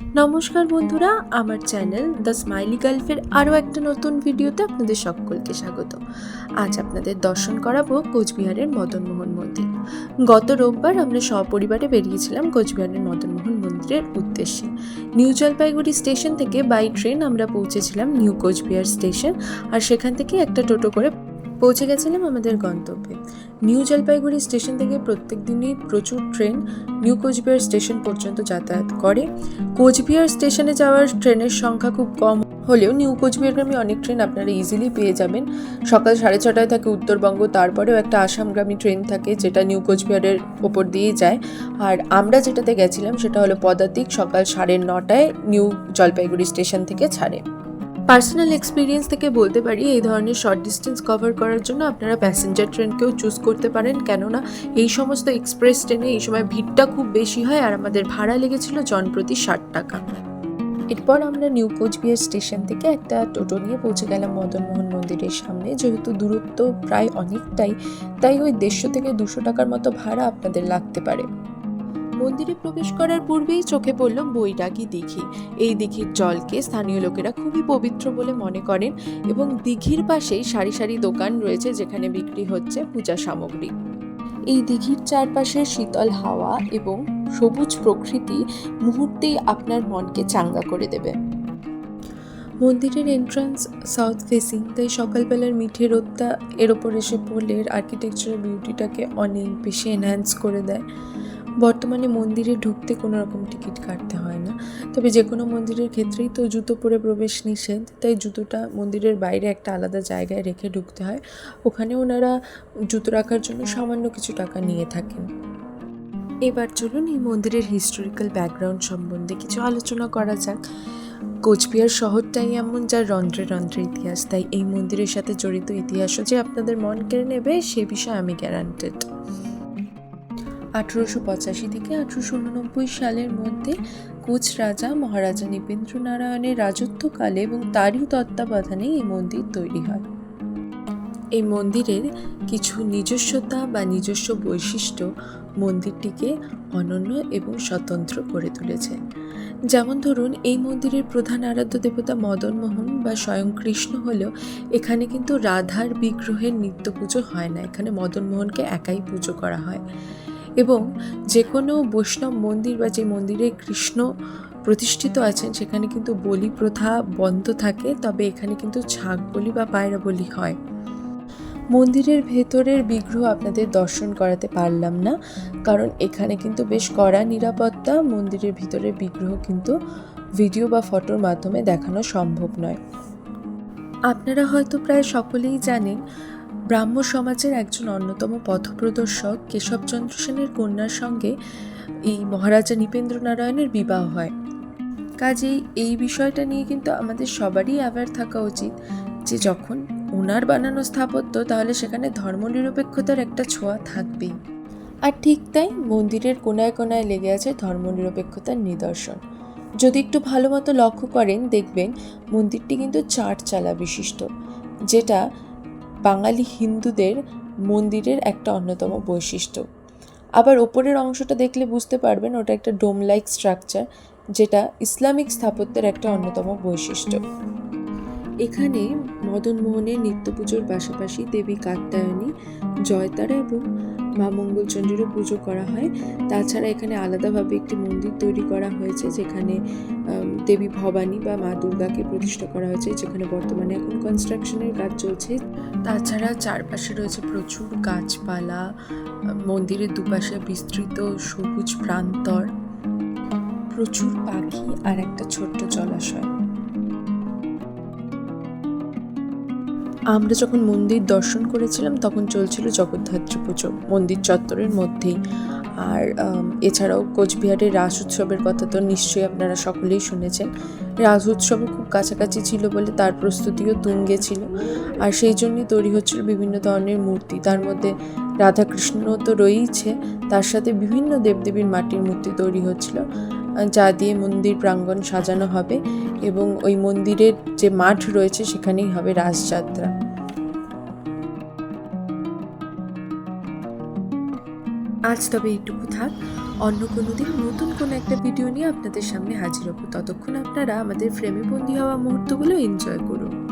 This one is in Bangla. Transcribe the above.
নমস্কার বন্ধুরা, আমার চ্যানেল দ্য স্মাইলি গার্লফের আরও একটা নতুন ভিডিওতে আপনাদের সকলকে স্বাগত। আজ আপনাদের দর্শন করাবো কোচবিহারের মদনমোহন মন্দির। গত রোববার আমরা সপরিবারে বেরিয়েছিলাম কোচবিহারের মদনমোহন মন্দিরের উদ্দেশ্যে। নিউ জলপাইগুড়ি স্টেশন থেকে বাই ট্রেন আমরা পৌঁছেছিলাম নিউ কোচবিহার স্টেশন, আর সেখান থেকে একটা টোটো করে পৌঁছে গেছিলাম আমাদের গন্তব্যে। নিউ জলপাইগুড়ি স্টেশন থেকে প্রত্যেক দিনই প্রচুর ট্রেন নিউ কোচবিহার স্টেশন পর্যন্ত যাতায়াত করে। কোচবিহার স্টেশনে যাওয়ার ট্রেনের সংখ্যা খুব কম হলেও নিউ কোচবিহারগামী অনেক ট্রেন আপনারা ইজিলি পেয়ে যাবেন। সকাল সাড়ে ছটায় থাকে উত্তরবঙ্গ, তারপরেও একটা আসামগামী ট্রেন থাকে যেটা নিউ কোচবিহারের ওপর দিয়েই যায়। আর আমরা যেটাতে গেছিলাম সেটা হলো পদাতিক সকাল সাড়ে নটায় নিউ জলপাইগুড়ি স্টেশন থেকে ছাড়ে। পার্সোনাল এক্সপিরিয়েন্স থেকে বলতে পারি, এই ধরনের শর্ট ডিস্টেন্স কভার করার জন্য আপনারা প্যাসেঞ্জার ট্রেনকেও চুজ করতে পারেন। কেননা, এই সমস্ত এক্সপ্রেস ট্রেনে এই সময় ভিড়টা খুব বেশি হয় আর আমাদের ভাড়া লেগেছিল জনপ্রতি ষাট টাকা। এরপর আমরা নিউ কোচবিহার স্টেশন থেকে একটা টোটো নিয়ে পৌঁছে গেলাম মদনমোহন মন্দিরের সামনে। যেহেতু দূরত্ব প্রায় অনেকটাই, তাই ওই দেড়শো থেকে দুশো টাকার মতো ভাড়া আপনাদের লাগতে পারে। মন্দিরে প্রবেশ করার পূর্বেই চোখে পড়ল বৈরাগী দিঘি। এই দিঘির জলকে স্থানীয় লোকেরা খুবই পবিত্র বলে মনে করেন এবং দিঘির পাশেই সারি সারি দোকান রয়েছে যেখানে বিক্রি হচ্ছে পূজা সামগ্রী। এই দিঘির চারপাশে শীতল হাওয়া এবং সবুজ প্রকৃতি মুহূর্তেই আপনার মনকে চাঙ্গা করে দেবে। মন্দিরের এন্ট্রান্স সাউথ ফেসিং তাই সকালবেলার মিঠে রোদটা এর ওপর এসে পড়লে আর্কিটেকচারের বিউটিটাকে অনেক বেশি এনহ্যান্স করে দেয়। বর্তমানে মন্দিরে ঢুকতে কোনো রকম টিকিট কাটতে হয় না। তবে যে কোনো মন্দিরের ক্ষেত্রেই তো জুতো পরে প্রবেশ নিষেধ, তাই জুতোটা মন্দিরের বাইরে একটা আলাদা জায়গায় রেখে ঢুকতে হয়। ওখানে ওনারা জুতো রাখার জন্য সামান্য কিছু টাকা নিয়ে থাকেন। এবার চলুন এই মন্দিরের হিস্টোরিক্যাল ব্যাকগ্রাউন্ড সম্বন্ধে কিছু আলোচনা করা যাক। কোচবিহার শহরটাই এমন যার রন্ধ্রে রন্ধ্রে ইতিহাস, তাই এই মন্দিরের সাথে জড়িত ইতিহাসও যে আপনাদের মন কেড়ে নেবে, সে বিষয়ে আমি গ্যারান্টেড আঠেরোশো পঁচাশি থেকে আঠেরোশো উননব্বই সালের মধ্যে কোচ রাজা মহারাজা নৃপেন্দ্র নারায়ণের রাজত্বকালে এবং তারই তত্ত্বাবধানে এই মন্দির তৈরি হয়। এই মন্দিরের কিছু নিজস্বতা বা নিজস্ব বৈশিষ্ট্য মন্দিরটিকে অনন্য এবং স্বতন্ত্র করে তুলেছে। যেমন ধরুন, এই মন্দিরের প্রধান আরাধ্য দেবতা মদনমোহন বা স্বয়ং কৃষ্ণ হলেও এখানে কিন্তু রাধার বিগ্রহের নিত্য পুজো হয় না। এখানে মদনমোহনকে একাই পুজো করা হয়। এবং যে কোনো বৈষ্ণব মন্দির বা যে মন্দিরে কৃষ্ণ প্রতিষ্ঠিত আছেন, সেখানে কিন্তু বলি প্রথা বন্ধ থাকে, তবে এখানে কিন্তু ছাগ বলি বা পায়রা বলি হয়। মন্দিরের ভেতরের বিগ্রহ আপনাদের দর্শন করাতে পারলাম না, কারণ এখানে কিন্তু বেশ কড়া নিরাপত্তা, মন্দিরের ভিতরের বিগ্রহ কিন্তু ভিডিও বা ফটোর মাধ্যমে দেখানো সম্ভব নয়। আপনারা হয়তো প্রায় সকলেই জানেন ব্রাহ্ম সমাজের একজন অন্যতম পথপ্রদর্শক কেশবচন্দ্র সেনের কন্যার সঙ্গে এই মহারাজা নৃপেন্দ্র নারায়ণের বিবাহ হয়। কাজেই এই বিষয়টা নিয়ে কিন্তু আমাদের সবারই অ্যাওয়ার থাকা উচিত যে যখন ওনার বানানো স্থাপত্য, তাহলে সেখানে ধর্মনিরপেক্ষতার একটা ছোঁয়া থাকবেই। আর ঠিক তাই মন্দিরের কোনায় কোনায় লেগে আছে ধর্মনিরপেক্ষতার নিদর্শন। যদি একটু ভালো মতো লক্ষ্য করেন, দেখবেন মন্দিরটি কিন্তু চার চালা বিশিষ্ট, যেটা বাঙালি হিন্দুদের মন্দিরের একটা অন্যতম বৈশিষ্ট্য। আবার ওপরের অংশটা দেখলে বুঝতে পারবেন ওটা একটা ডোমলাইক স্ট্রাকচার, যেটা ইসলামিক স্থাপত্যের একটা অন্যতম বৈশিষ্ট্য। এখানে মদনমোহনের নিত্য পুজোর পাশাপাশি দেবী কাত্যায়নী, জয়তারা এবং মা মঙ্গলচণ্ডীরও পুজো করা হয়। তাছাড়া এখানে আলাদাভাবে একটি মন্দির তৈরি করা হয়েছে, যেখানে দেবী ভবানী বা মা দুর্গাকে প্রতিষ্ঠা করা হয়েছে, যেখানে বর্তমানে এখন কনস্ট্রাকশনের কাজ চলছে। তাছাড়া চারপাশে রয়েছে প্রচুর গাছপালা, মন্দিরের দুপাশে বিস্তৃত সবুজ প্রান্তর, প্রচুর পাখি আর একটা ছোট্ট জলাশয়। আমরা যখন মন্দির দর্শন করেছিলাম, তখন চলছিল জগদ্ধাত্রী পুজো। মন্দির চত্বরের মধ্যেই। আর এছাড়াও কোচবিহারের রাস উৎসবের কথা তো নিশ্চয়ই আপনারা সকলেই শুনেছেন। রাস উৎসবও খুব কাছাকাছি ছিল বলে তার প্রস্তুতিও তুঙ্গে ছিল। আর সেই জন্যই তৈরি হচ্ছিল বিভিন্ন ধরনের মূর্তি। তার মধ্যে রাধাকৃষ্ণ তো রয়েইছে। তার সাথে বিভিন্ন দেবদেবীর মাটির মূর্তি তৈরি হচ্ছিল। যা দিয়ে মন্দির প্রাঙ্গণ সাজানো হবে এবং ওই মন্দিরের যে মাঠ রয়েছে সেখানেই হবে রাসযাত্রা। আজ তবে এইটুকু থাক। অন্য কোনো দিন নতুন কোনো একটা ভিডিও নিয়ে আপনাদের সামনে হাজির হব। ততক্ষণ আপনারা আমাদের ফ্রেমে বন্দি হওয়া মুহূর্তগুলো এনজয় করুন।